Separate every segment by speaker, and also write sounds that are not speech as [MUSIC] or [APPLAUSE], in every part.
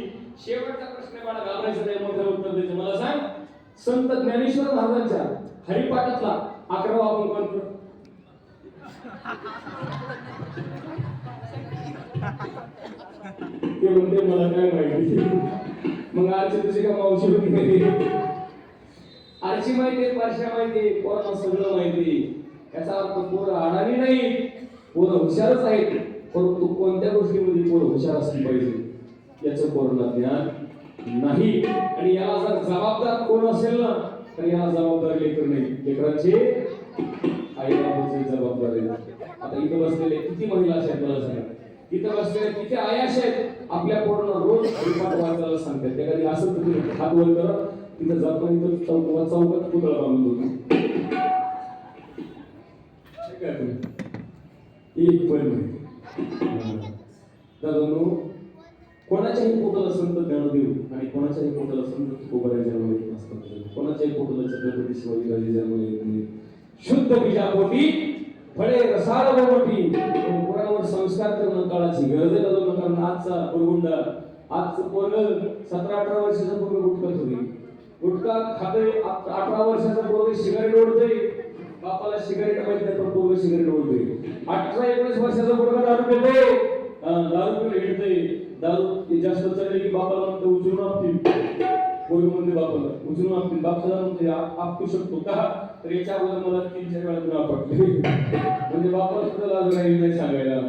Speaker 1: शेवटचा प्रश्न मला घाबरायचं नाही मोठ्या उत्तर द्यायचं मला सांग संत ज्ञानेश्वर महाराजांच्या हरिपाठातला अकरावा आपण कोणतं ते म्हणते मला काय माहिती? मग आरची तुझी का मावशी होती? माहिती आरची माहिती आहे पारशा माहिती आहे सगळं माहिती आहे. याचा अर्थ पोरं अडाणी नाही पोरं हुशारच आहेत परंतु कोणत्या गोष्टीमध्ये पोरं हुशार असली पाहिजे? याचं पूर्ण ज्ञान नाही. आणि याला जर जबाबदार कोण असेल ना तर याला जबाबदार लेकर नाही. लेकरांचे आई बाबाची जबाबदारी आता इथं बसलेले किती महिला अशा आहेत मला सांगा. इथं बसलेले किती आयाश आहेत आपल्या पोरांना रोज हरिपाठ वाचायला सांगतात. त्या कधी असं तुम्ही हात वर करा तिथं जातो इथं चौकात चौकात पुतळा बांधून होतो एक पण नाही. कोणाच्याही पोटाला संत ज्ञानदेव आणि कोणाच्याही पोटाला संत तुकोबारा जन्म येत कोणाच्याही पोटाला छत्रपती शिवाजी राजे येत नाही. शुद्ध बीजापोटी फळे रसाळ बोटी कोणावर संस्कार करणं काळाची गरज आहे दादा कारण आजचा पोरगुंडा आजचं पोरग सतरा अठरा वर्षाचं पोरग गुटखत होती गुटखा खाते अठरा वर्षाचा पोरग सिगारेट ओढते बापाला सिगारेट माहीत नाही पण पोरग सिगारेट ओढते अठरा एकोणीस वर्षाचा पोरग दारू पिते दारू पिऊन हिडते दारू ते जास्त चढले की बापाला म्हणतो उचलून आपतील पोरग म्हणते बापाला उचलून आपतील बाप सदा म्हणते "आप- शकतो का? तर याच्या अगोदर मला तीन चार वेळा तुला आपटले. म्हणजे बापाला सुद्धा लाज राहिली नाही सांगायला.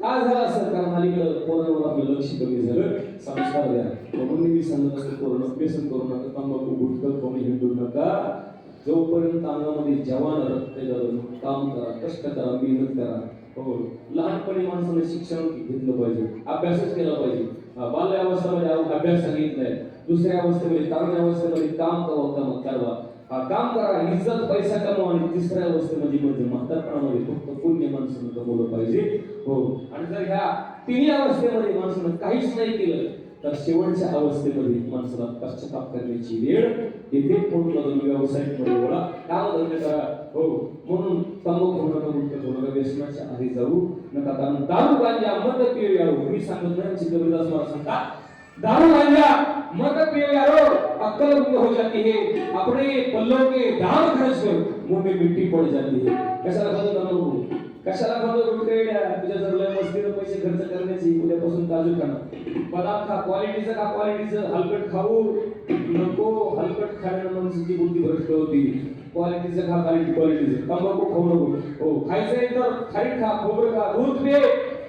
Speaker 1: काय झालं असं? कारण अलीकडं पोरांवर आपलं लक्ष कमी झालं. संस्कार द्या. म्हणून मी सांगत असतो पोरांना व्यसन करू नका. तंबाखू गुटखा कोणी हिंडू नका. जोपर्यंत अंगामध्ये जवान रक्त आहे काम करा कष्ट करा मेहनत करा हो. लहानपणी माणसाने शिक्षण घेतलं पाहिजे अभ्यासच केला पाहिजे. अं, बाल्य अवस्थेमध्ये अव- अभ्यास सांगितलाय. दुसऱ्या अवस्थेमध्ये तारुण्य अवस्थेमध्ये काम करा काम करावा हा, काम करा इज्जत पैसा कमवा आणि तिसऱ्या अवस्थेमध्ये म्हणजे म्हातारपणामध्ये फक्त पुण्य माणसानं कमवलं पाहिजे. हो. आणि जर ह्या तिन्ही अवस्थेमध्ये माणसानं काहीच नाही केलं तर शेवटच्या अवस्थेमध्ये माणसाला पश्चाताप करण्याची वेळ येथे फोन व्यावसायिकमध्ये ओळा काम धंदे करा? हो म्हणून तंबाखू घेऊ नका गुटखा व्यसनाच्या आधी जाऊ नका कारण दारू गांजा मत पिऊ यारो मी सांगत नाही आमची कबीरदास महाराज सांगतात दारू गांजा मत पिऊ यारो अक्कल गुम हो जाती है. अपने पल्लों के दाम खर्च कर मुंह में मिट्टी पड़ जाती है. ऐसा लगा तो तंबाखू कशाला खातो गुटखेड्या तुझ्या जर लय मस्तीनं पैसे खर्च करण्याची उद्यापासून काजू खाणं पदार्थ खा क्वालिटीचं का क्वालिटीचं हलकट खाऊ नको हलकट खाण्यानं माणसाची बुद्धी भ्रष्ट होती. क्वालिटीचं खा क्वालिटी क्वालिटीचं तंबाखू खाऊ नको. हो खायचंय तर खारी खा खोबरं खा दूध पे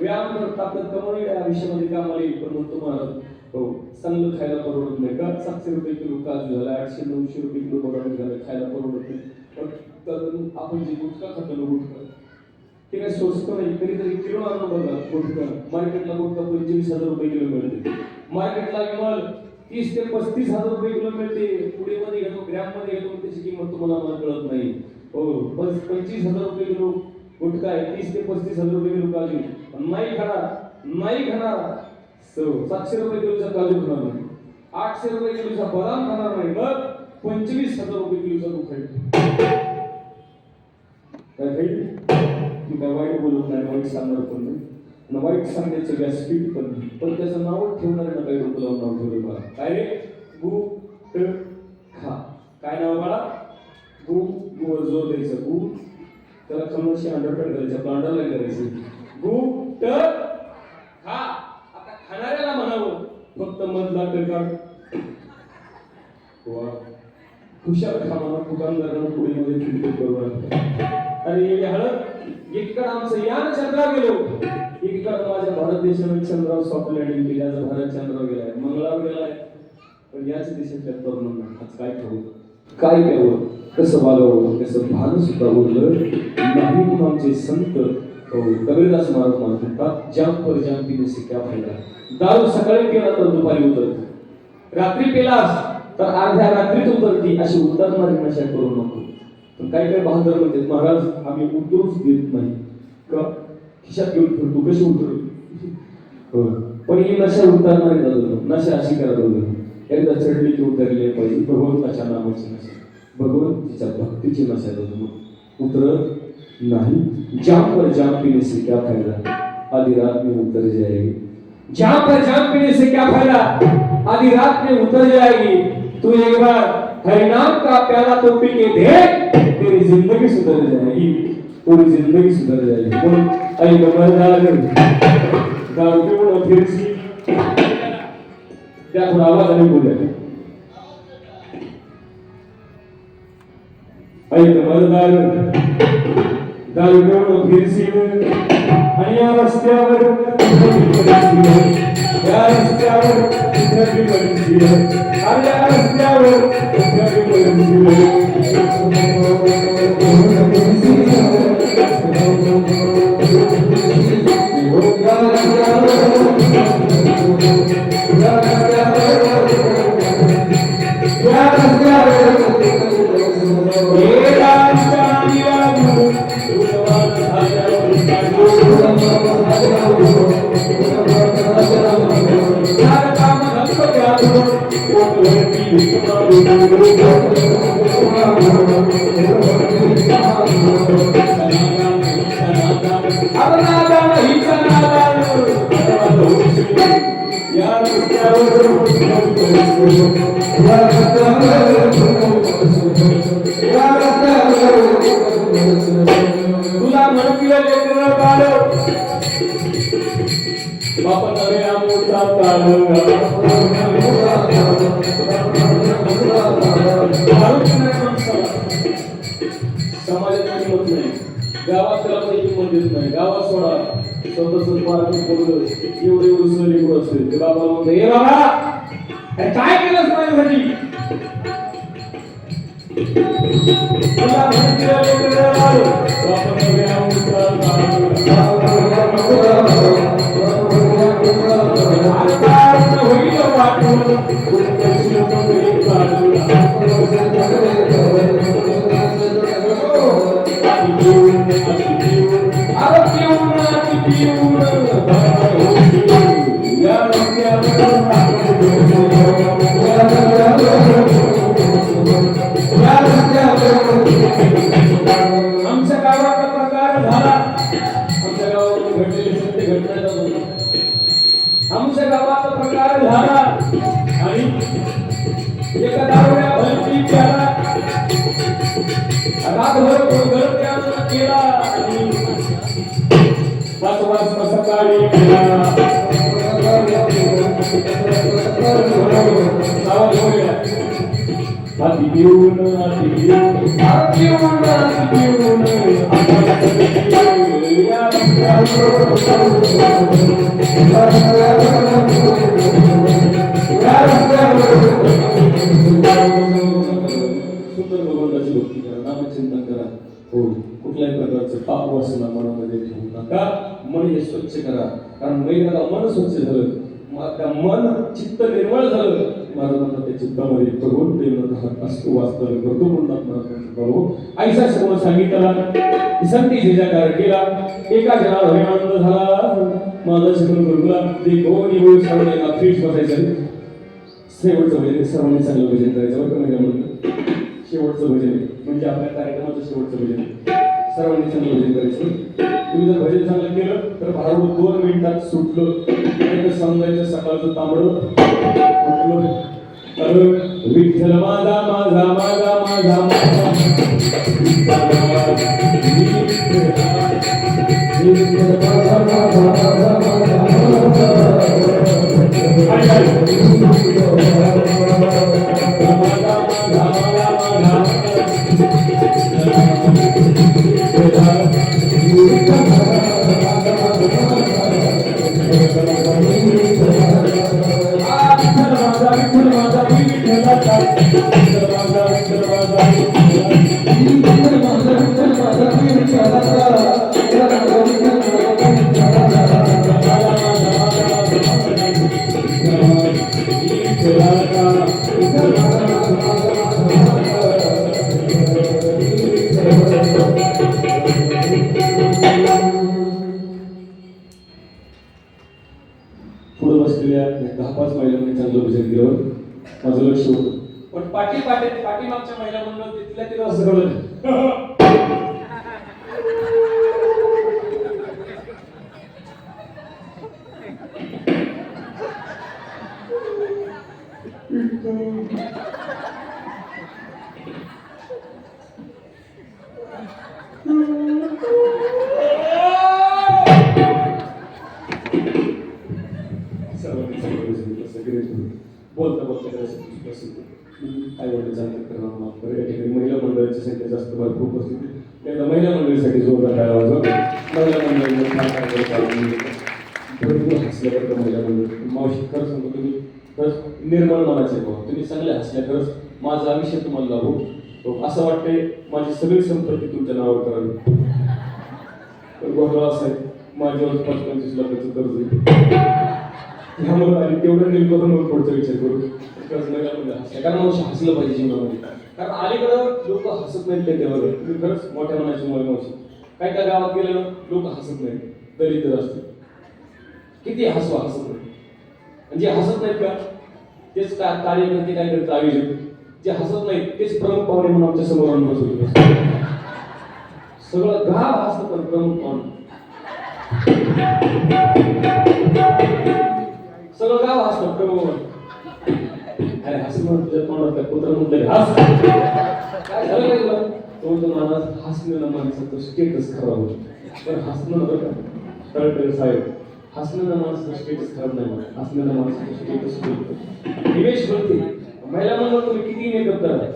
Speaker 1: व्यायाम कर ताकद कमवली या आयुष्यामध्ये कामाला येईल पण म्हणतो मला हो चांगलं खायला परवडत नाही. का सातशे रुपये किलो काजू झाला आठशे नऊशे रुपये किलो बदाम झालं खायला परवडत नाही. पण तर आपण जे गुटखा खातो ना गुटखा ते काय स्वस्त नाही कधीतरी किलो आणून बघा गुटखा मार्केटला गुटखा पंचवीस हजार रुपये किलो मिळते. मार्केटला विमल तीस ते पस्तीस हजार रुपये किलो मिळते. पुढे मध्ये घेतो ग्रॅममध्ये घेतो त्याची किंमत तुम्हाला मला कळत नाही. हो बस पंचवीस हजार रुपये किलो. गुटखा आहे तीस ते पस्तीस हजार रुपये किलो काजू. नाही खाणार नाही खाणार. सातशे रुपये किलोचा काजू खाणार नाही. आठशे रुपये किलोचा बदाम खाणार नाही. मग पंचवीस हजार रुपये किलोचा तू खाईल काय खाईल? मी काय वाईट बोलत नाही वाईट सांगणार पण नाही. आणि वाईट सांगण्याचं स्पीड पण नाही. पण त्याचं नाव ठेवणार ना काही डोकं लावून नाव ठेवलं मला काय रे गु ट खा. काय नाव बाळा? गु गुवर जोर द्यायचं गु. त्याला कमर्शी अंडरपेड करायचं आपलं करायचं. गु ट खा. आता खाणाऱ्याला म्हणावं फक्त मधला टकार वा. हुशार खा दुकानदारांना पुढे मध्ये चिंतित करू लागतात अरे हळद? एकीकडे आमचं यान चंद्रा गेलो एकीकडे माझ्या भारत देशामध्ये चंद्रावर सॉफ्ट लँडिंग केली आज भारत चंद्रावर गेलाय. मंगळावर गेलाय. पण याच देशातल्या तरुणांना आज काय ठाऊ काय घ्यावं? कसं वागावं? कसं भान सुद्धा उरलं? नाही म्हणून आमचे संत कबीरदास महाराज म्हणत म्हणतात जाम पर जाम तिने से फायदा दारू सकाळी केला तर दुपारी उतरते रात्री पिलास तर अर्ध्या रात्रीत उतरती अशी उतरणारी नशा करू नको. पण काही काही बहादर म्हणजे महाराज आम्ही उतरूच देत नाही. का? खिशात घेऊन फिरतो कशी उतरू? हो. पण ही नशा उतरणारी नशा अशी करायला दादा. एकदा चढली की उतरली पाहिजे. भगवंताच्या नावाची नशा. भगवंतीच्या भक्तीची नशा दादा. उतरत नाही. जाम पर जाम पिणे से क्या फायदा? आधी रात में उतर जाएगी. जाम पर जाम पीने से क्या फायदा? आधी रात में उतर जाएगी. तू एक बार हरिनाम का प्याला तो पी के देख तेरी जिंदगी सुधर जाएगी पूरी जिंदगी सुधर जाएगी। बोल आई कमर बोलो फिर सी। क्या थोडा आवाज नहीं बोल बोलूया आई कमर बोलो फिर सी। आणि या रस्त्यावर या रस्त्यावर कुठली बनसी आणि या रस्त्यावर बाप नवे आमोचा समाजात देत नाही. गावात सोडा. स्वतः पार्किंग करून एवढे एवढे सहली असते ते बाबा म्हणतो हे बाबा काय केलंस माझ्यासाठी? तुला झाला आणि एका दारुड्या भलती त्याला रातभर गोंधळ त्यानं केला आणि पाच वाजता सकाळी गेला. हाती घेऊन हाती घेऊन हाती घेऊन हाती घेऊन सुंदर भगवंताची भक्ती करा. नामचिंतन करा. हो कुठल्याही प्रकारचं पाप वासना मनामध्ये ठेवू नका. मन हे स्वच्छ करा. कारण महिन्याला मन स्वच्छ झालं. मन चित्त निर्मळ झालं. मला म्हणतात त्या चित्तामध्ये भगवंत येऊन असतो वास्तव्य करतो म्हणतात मला प्रभू ऐसा समोर सांगितला. संती जेजाकार केला. एका जनाला हवे झाला. माझा शिकून गुरुला ते गोनी होईल सर्वांना फ्रीज बसायचं शेवटचं भजन सर्वांनी चांगलं भजन करायचं बरं का म्हणजे म्हणलं शेवटचं भजन म्हणजे आपल्या कार्यक्रमाचं शेवटचं भजन सर्वांनी चांगलं भजन करायचं. तुम्ही जर भजन चांगलं केलं तर भाऊ दोन मिनिटात सुटलं. आणि समजायचं सकाळचं तांबड. विठ्ठल माझा माझा माझा माझा माझा. विठ्ठल पुढे बसलेल्या दहा पाच महिलांनी चांगलं भजन घेऊन माझं लक्ष होतं पण पाठी पाठी मागच्या महिला म्हणलं तिथल्या तिला असं कळलं नाही. सर्वांनी [LAUGHS] बोलता आई वडील सांगतात तर माफ या ठिकाणी महिला मंडळाची संख्या जास्त भरपूर उपस्थित त्यांना त्याला महिला मंडळीसाठी जोरदार टाळ्या वाजवा महिला मंडळी फार भरपूर हसल्या महिला मंडळ मावशी खरं सांगतो तुम्ही खरंच निर्मळ मनाचे भाऊ. तुम्ही चांगले हसल्या खरंच माझं आयुष्य तुम्हाला लाभो. असं वाटतंय माझी सगळी संपत्ती तुमच्या नावावर करावी. तर गोंधळ असेल आहे माझ्यावर पाच पंचवीस लाखाचं कर्ज आहे त्यामुळे आणि तेवढं नील करून मग पुढचा विचार करू. कर्ज कारण मावशी हसलं पाहिजे जीवनामध्ये. कारण अलीकडं लोक हसत नाहीत त्या देवाला तुम्ही खरंच मोठ्या मनाची मुलं मावशी काय त्या गावात गेलं ना लोक हसत नाहीत. दरिद्र असते किती हसवा हसत नाही आणि जे हसत नाहीत का तेच का कार्यकर्ते काय करतात आयोजक? जे हसत नाहीत तेच प्रमुख पाहुणे म्हणून आमच्यासमोर आणून बसवले सगळं गाव हसत पण प्रमुख पाहुणे. सगळं का हसतं प्रमुख अरे हसू म्हणून तुझ्या तोंडात काय कुत्रा म्हणतोय हस. काय झालं काय तुला? तो म्हणतो मला हसणं माणसाचं स्टेटस खराब होतं. पण हसणं नव्हतं का? तळतळे साहेब. हसणं माणसाचं स्टेटस खराब नाही होत. हसणं स्टेटस बोलतो निवेश बोलते महिला म्हणून तुम्ही किती मेकअप करा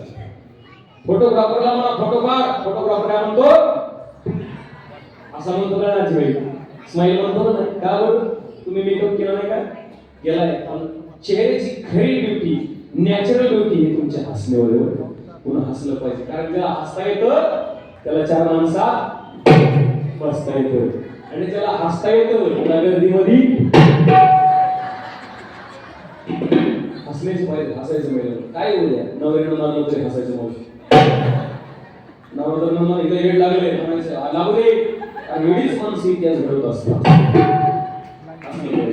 Speaker 1: फोटोग्राफरला म्हणा फोटोग्राफ फोटोग्राफर काय म्हणतो. असा म्हणतो का नाचबाई स्माईल म्हणतो ना का बरं? तुम्ही मेकअप केलाय पण चेहऱ्याची खरी ब्युटी नॅचरल ब्युटी हे तुमच्या हसण्यावर पुन्हा हसलं पाहिजे? कारण ज्याला हसता येतं त्याला चार माणसा बसता येतं. आणि त्याला हसता येतं त्या गर्दीमध्ये हसण्याची पाहिजे हसायचं मिळेल काय होऊ द्या? नवऱ्यानं मारलं तरी हसायचं पाहिजे नवरा मला इथं येड लागले. म्हणायचं लागले वेळीच आणि माणसं इतिहास घडवत असतात.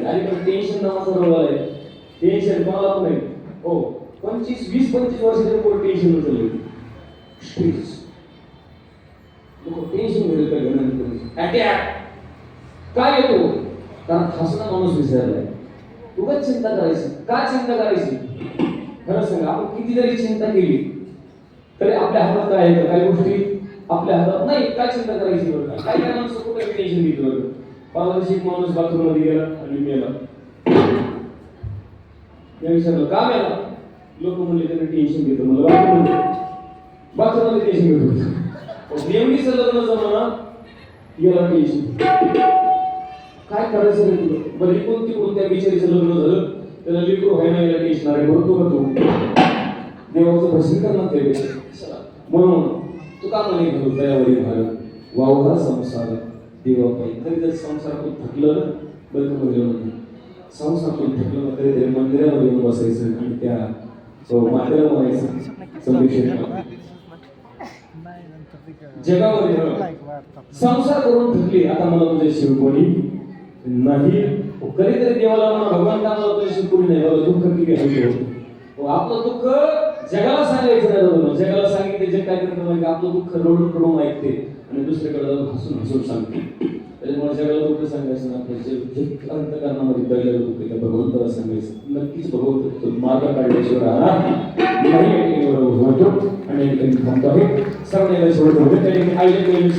Speaker 1: आणि पण टेन्शन नावाचा रोल आहे टेन्शन कोणाला नाही. हो पंचवीस वीस पंचवीस वर्षाच्या पोर टेन्शन उचलले स्ट्रेस लोक टेन्शन घेऊन काय गणन अटॅक काय येतो कारण हसणं माणूस विसरलाय उगाच चिंता करायची. का चिंता करायची? खरं सांगा आपण किती जरी चिंता केली. तरी आपल्या हातात काय येतं काही गोष्टी आपल्या हातात नाही काय चिंता करायची बरं काही काय काय माणसं कुठे टेन्शन घेतो बरं परवा एक माणूस बाथरूममध्ये गेला आणि मेला. विचारलं का मेला? लोक म्हणले त्याने टेन्शन घेतो. मला बाथरूम बाथरूममध्ये टेन्शन घेतो. नेमकीच लग्न जमाना गेला टेन्शन काय करायचं रे तुला बरं इकडून तिकडून बिचारीचं लग्न झालं? त्याला लिकरू व्हायला याला टेन्शन अरे बरोबर का तू देवाचं भजन करणार ते म्हणून तू का म्हणे घालू दयावरी भारत वावरा संसार देवा तरी जर संसारातून थकलं ना बरं का म्हणलं म्हणजे संसारातून थकलं ना तरी तरी मंदिरामध्ये येऊन बसायचं आणि त्या मातेला म्हणायचं संदेश जगामध्ये संसार करून थकली आता मला तुझ्या शिवकोणी नाही. हो, कधीतरी देवाला म्हणा भगवंताला मला तुझ्या शिवकोणी नाही? बाबा दुःख किती हलके हो, आपलं दुःख जगाला सांगायचं नाही जगाला सांगितले जे काय करतं आपलं दुःख रडून रडून ऐकते. आणि दुसरीकडे जाऊन हसून हसून सांगते. त्याच्यामुळे जगाला दुःख सांगायचं ना आपलं जे जे अंतकरणामध्ये दडलेलं दुःख त्या भगवंताला सांगायचं. नक्कीच भगवंत तो मार्ग काढल्याशिवाय राहणार नाही. या ठिकाणी एवढं होतो आणि या ठिकाणी थांबतो आहे सर्वांना सोडत. होते त्या ठिकाणी आयोजक